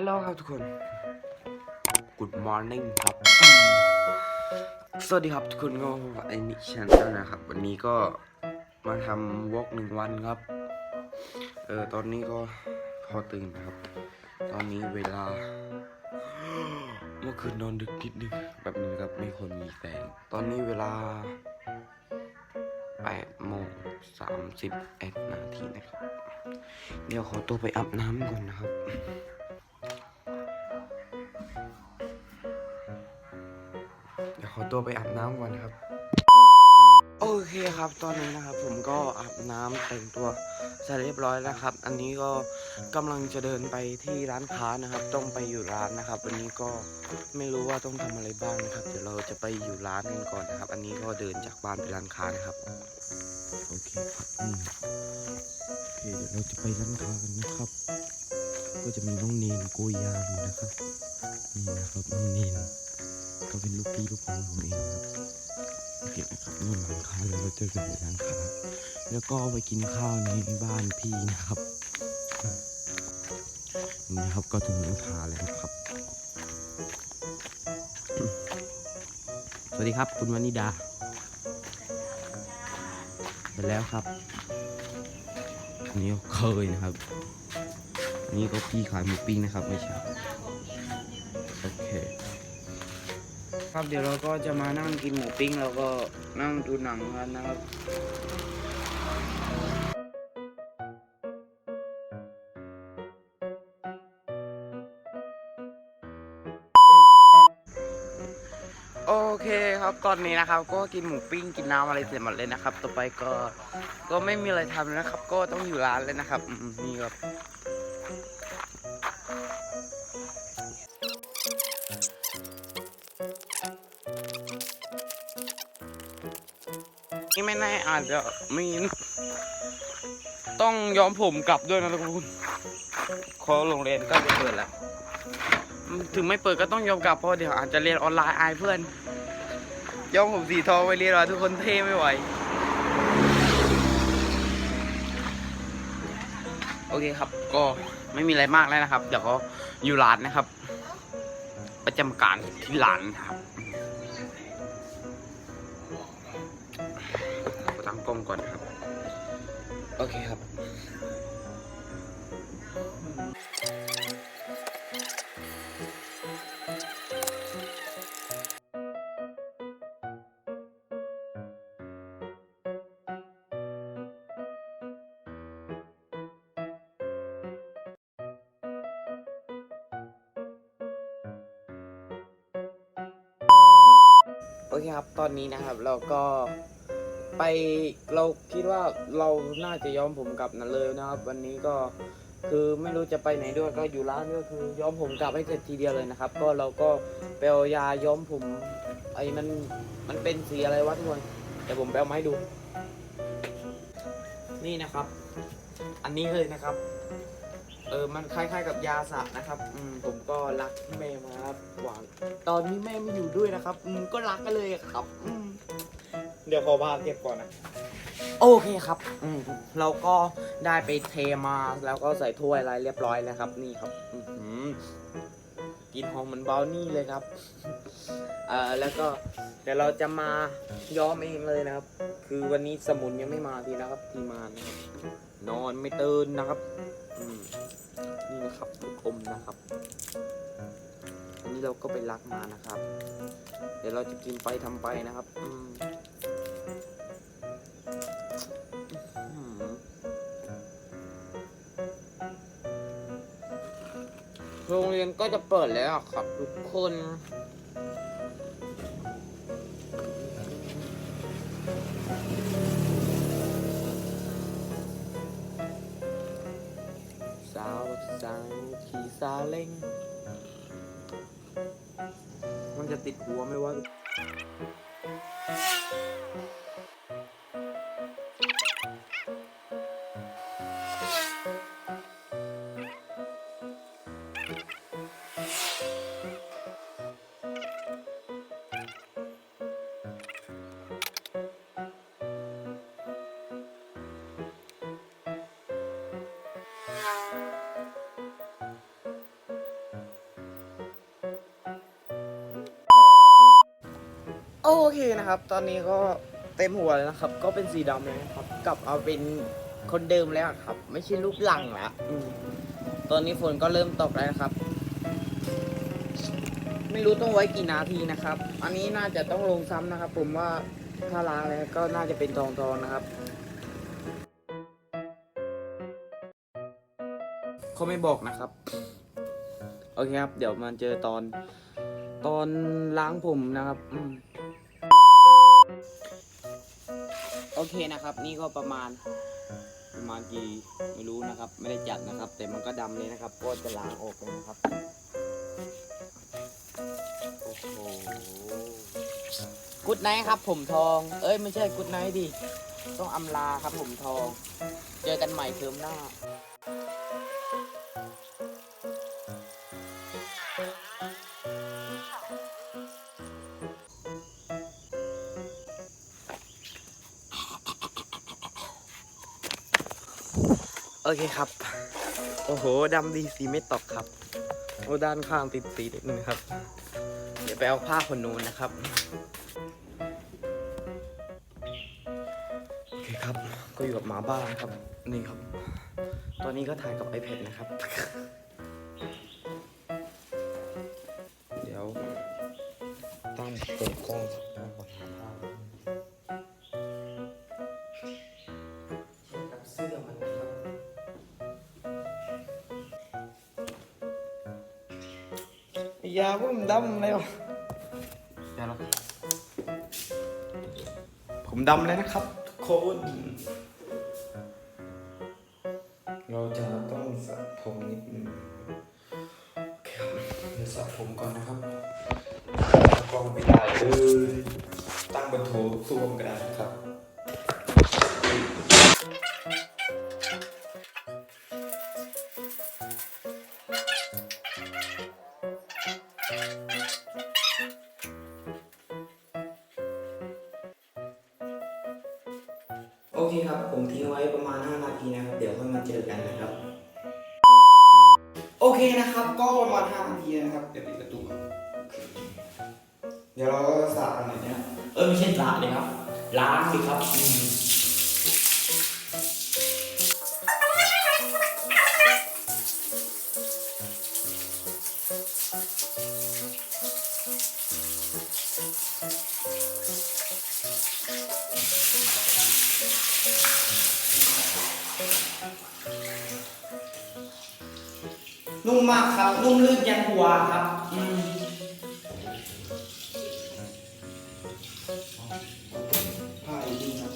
ฮัลโหลครับทุกคน Good morning ครับ สวัสดีครับทุกคนก็ไอนิชันนะครับ วันนี้ก็มาทำวอล์กหนึ่งวันครับ เออตอนนี้ก็พอตื่นนะครับ ตอนนี้เวลา เมื่อคืนนอนดึกนิดนึงแบบนึงครับไม่ควรมีแสง ตอนนี้เวลา8โมง31นาทีนะครับ เดี๋ยวขอตัวไปอาบน้ำก่อนนะครับ อตัวไปอาบน้ำก่อนนะครับ โอเคครับตอนนี้นะครับ ผมก็อาบน้ำแต่งตัวเสร็จเรียบร้อยแล้วครับ อันนี้ก็กำลังจะเดินไปที่ร้านค้านะครับ ต้องไปอยู่ร้านนะครับ วันนี้ก็ไม่รู้ว่าต้องทำอะไรบ้างนะครับ เดี๋ยวเราจะไปอยู่ร้านกันก่อนนะครับ อันนี้ก็เดินจากบ้านไปร้านค้านะครับ โอเคครับอืมโอเคเดี๋ยวเราจะไปร้านค้ากันนะครับ ก็จะมีน้องเนนโกยยางอยู่นะครับนี่นะครับน้องเนน ก็เป็นลูกพี่ลูกน้องผมเองครับโอเคนะครับนี่ร้านค้าเลยเราเจอกันในร้านค้าแล้วก็ไปกินข้าวในบ้านพี่นะครับนี่ครับก็ถึงร้านค้าแล้วนะครับ สวัสดีครับ คุณวนิดาเสร็จแล้วครับอันนี้เคยนะครับอันนี้ก็พี่ขายหมูปิ้งนะครับไม่ใช่โอเค ครับ เดี๋ยวเราก็จะมานั่งกินหมูปิ้งแล้วก็นั่งดูหนังกันนะครับโอเคครับตอนนี้นะครับ ก็กินหมูปิ้งกินน้ำอะไรเสร็จหมดเลยนะครับ ต่อไปก็ก็ไม่มีอะไรทำแล้วนะครับ ก็ต้องอยู่ร้านเลยนะครับมนี่ครับ ไม่แน่อาจจะมีต้องย้อมผมกลับด้วยนะทุกคนขอโรงเรียนก็จะเปิดแล้ว ถึงไม่เปิดก็ต้องยอมกลับเพราะเดี๋ยวอาจจะเรียนออนไลน์อายเพื่อน ย้อมผมสีทองไปเรียนรอทุกคนเท่ไม่ไหว โอเคครับ ก็ไม่มีอะไรมากแล้วนะครับ เดี๋ยวก็อยู่ร้านนะครับ ประจำการที่ร้านครับ ตั้งกล้องก่อนครับ โอเคครับโอเคครับ ตอนนี้นะครับ เราก็ ไปเราคิดว่าเราน่าจะย้อมผมกลับนั่นเลยนะครับ วันนี้ก็คือไม่รู้จะไปไหนด้วยก็อยู่ร้านก็คือย้อมผมกลับให้เสร็จทีเดียวเลยนะครับ ก็เราก็ไปเอายาย้อมผมไอ้มันมันเป็นสีอะไรวะทุกคนเดี๋ยวผมไปเอามาให้ดู นี่นะครับ อันนี้เลยนะครับ เออมันคล้ายๆกับยาสระนะครับอืมผมก็รักแม่มากครับหวังตอนนี้แม่ไม่อยู่ด้วยนะครับอืมก็รักกันเลยครับอืม เดี๋ยวขอพาเก็บก่อนนะ โอเคครับ อืมเราก็ได้ไปเทมาแล้วก็ใส่ถ้วยอะไรเรียบร้อยแล้วครับ นี่ครับ อือหือกินหอมเหมือนเบลนี่เลยครับ เอ่อแล้วก็เดี๋ยวเราจะมาย้อมเองเลยนะครับ คือวันนี้สมุนยังไม่มาทีนะครับ ทีมานะครับนอนไม่ตื่นนะครับอืมนี่นะครับลูกอมนะครับ อันนี้เราก็ไปรักมานะครับ เดี๋ยวเราจะกินไปทำไปนะครับอืม โรงเรียนก็จะเปิดแล้วครับทุกคน สาวสาวขี่ซาเล้งมันจะติดหัวไหมวะ โอเคนะครับ ตอนนี้ก็เต็มหัวแล้วนะครับ ก็เป็นสีดำแล้วครับ กลับเอาเป็นคนเดิมแล้วครับ ไม่ใช่รูปหลังละตอนนี้ฝนก็เริ่มตกแล้วครับ ไม่รู้ต้องไว้กี่นาทีนะครับ อันนี้น่าจะต้องลงซ้ำนะครับ ผมว่าถ้าล้างแล้วก็น่าจะเป็นทองทองนะครับ เขาไม่บอกนะครับ โอเคครับ เดี๋ยวมาเจอตอน ตอนล้างผมนะครับอืมโอเคนะครับ นี่ก็ประมาณ ประมาณกี่ไม่รู้นะครับ ไม่ได้จัดนะครับ แต่มันก็ดำเลยนะครับก็จะล้างออกเลยนะครับ โอ้โหกุดไนท์ครับผมทอง เอ้ยไม่ใช่กุดไนท์ดิ ต้องอำลาครับผมทอง เจอกันใหม่เทอมหน้า โอเคครับ โอ้โหดำดีสีไม่ตกครับ โอ้ด้านข้างติดสีนิดนึงครับ เดี๋ยวไปเอาผ้าขนนูนนะครับ โอเคครับ ก็อยู่กับหมาบ้านครับ นี่ครับ ตอนนี้ก็ถ่ายกับ iPad นะครับ ย่าผมดำเลยวะอย่าหรอกผมดำเลยนะครับทุกคน เราจะต้องสระผมนิดนึงโอเคครับเดี๋ยวสระผมก่อนนะครับกล้องไม่ได้เลยตั้งบนโถส้วมก็ได้นะครับ เดี๋ยวค่อยมาเจอกันนะครับ โอเคนะครับ ก็ประมาณ5นาทีนะครับ เดี๋ยวปิดประตูก่อนโอเคเดี๋ยวเราก็สระกันหน่อยเนี่ย เออไม่ใช่สระเลยครับ ล้างสิครับ นุ่มมากครับ นุ่มลื่นยันหัวครับ อืมผ้าดีครับ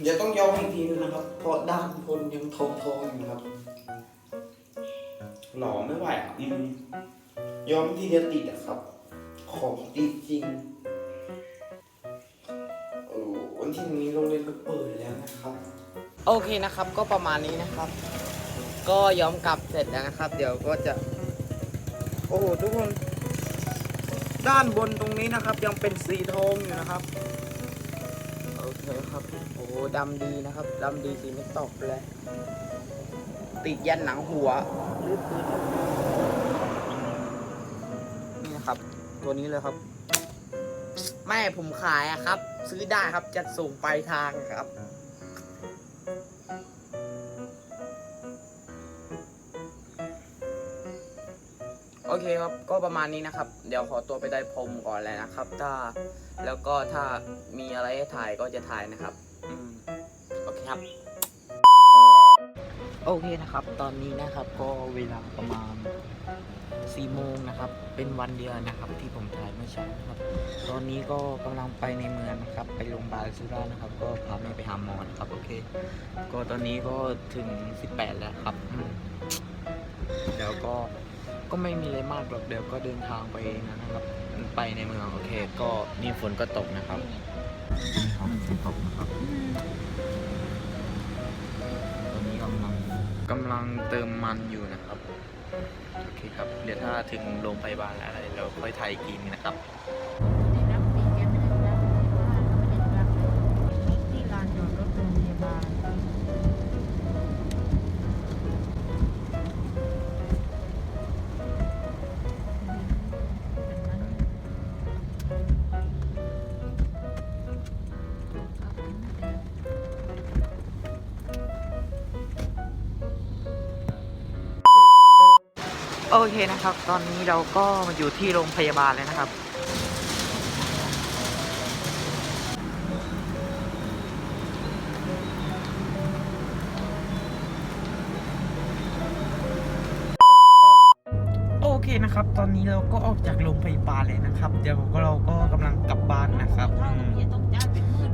เดี๋ยวต้องย้อมอีกทีนึงนะครับ เพราะด้านบนยังทองทองๆอยู่นะครับ หล่อไม่ไหวอะอืมย้อมทีเดียวติดอะครับของติ ดีจริงโอ้วันที่นี้โรงเรียนก็เปิดแล้วนะครับโอเคนะครับก็ประมาณนี้นะครับ ก็ย้อมกลับเสร็จแล้วนะครับ เดี๋ยวก็จะ โอ้โหทุกคน ด้านบนตรงนี้นะครับ ยังเป็นสีทองอยู่นะครับโอเคครับโอ้โหดำดีนะครับดำดีสีไม่ตกเลย ติดยันหนังหัวรืดปืนนี่นะครับ ตัวนี้เลยครับแม่ผมขายอะครับ ซื้อได้ครับจัดส่งไปลายทางครับ โอเคครับก็ประมาณนี้นะครับ เดี๋ยวขอตัวไปได้พรมก่อนเลยนะครับ ถ้าแล้วก็ถ้ามีอะไรให้ถ่ายก็จะถ่ายนะครับอืมโอเคครับ โอเคนะครับ ตอนนี้นะครับก็เวลาประมาณ4โมงนะครับ เป็นวันเดียวนะครับที่ ผมถ่ายเมื่อเช้านะครับ ตอนนี้ก็กำลังไปในเมืองนะครับ ไปโรงพยาบาลสุราษฎร์นะครับ ก็พาแม่ไปหาหมอนะครับ โอเค ก็ตอนนี้ก็ถึง 18 แล้วครับอืมเดี๋ยวก็ ก็ไม่มีอะไรมากหรอก เดี๋ยวก็เดินทางไปนะครับ ไปในเมือง โอเค ก็นี่ฝนก็ตกนะครับครับฝนตกนะครับ กำลังเติมมันอยู่นะครับ โอเคครับ เดี๋ยวถ้าถึงโรงพยาบาลแล้วเราค่อยถ่ายอีกทีนึงนะครับ โอเคนะครับ ตอนนี้เราก็มาอยู่ที่โรงพยาบาลเลยนะครับ โอเคนะครับ ตอนนี้เราก็ออกจากโรงพยาบาลเลยนะครับ เดี๋ยวเราก็กำลังกลับบ้านนะครับอืม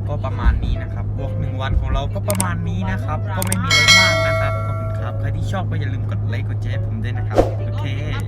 ก็ประมาณนี้นะครับบวกหนึ่งวันของเราก็ประมาณนี้นะครับ ก็ไม่มีอะไรมากนะครับขอบคุณครับใครที่ชอบก็อย่าลืมกดไลค์กดแชร์ให้ผมด้วยนะครับ โอเค